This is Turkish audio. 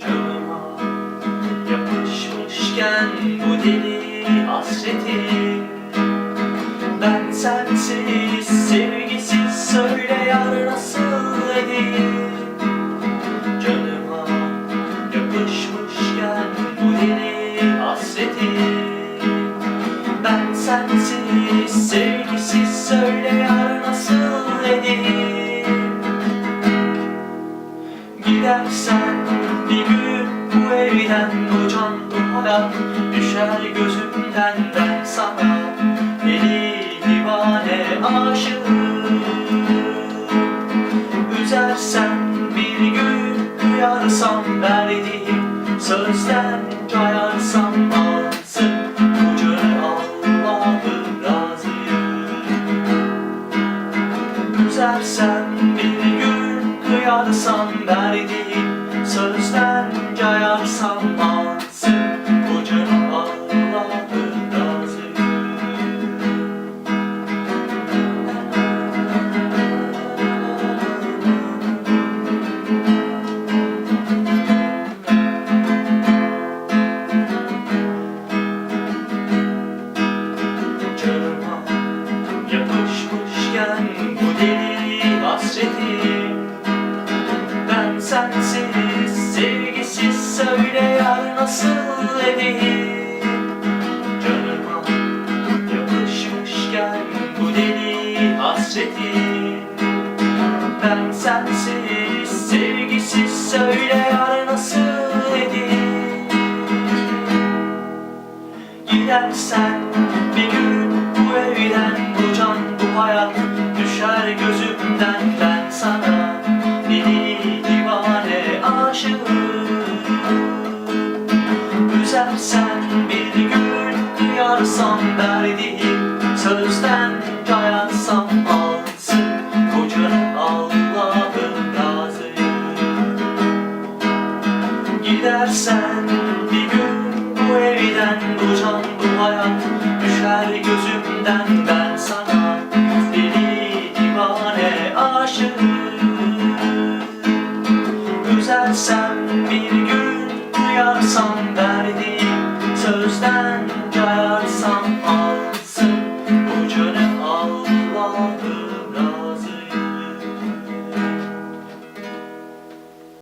Canıma yapışmışken bu deli hasreti. Ben sensiz, sevgisiz söyle yar nasıl edeyim? Canıma yapışmışken bu deli hasreti. Ben sensiz, sevgisiz Gidersen bir gün bu evden bu can hayat Düşer gözümden. Ben sana Deli divane aşığım. Üzersen bir gün duyarsam verdiğim Sözden cayarsam alsın Kucağına Allah'ım Üzersen bir gün kıyarsam verdiğim Sözden cayarsam alsın Kocanı Allah'ın razıyım Canıma yapışmışken bu deli hasreti Ben sevgisiz yar nasıl edeyim Canıma yapışmışken bu deli hasreti. Ben sensiz, sevgisiz söyle yar nasıl edeyim Gidersen bir gün Geçer sen bir gün duyarsam derdini Sözden dayansam alsın Kocanın Allah'ın razı Gidersen bir gün bu evden bu can bu hayat Düşer gözümden. Ben sana Deli divane aşık Üzersen bir Kayarsan derdim sözden kayarsan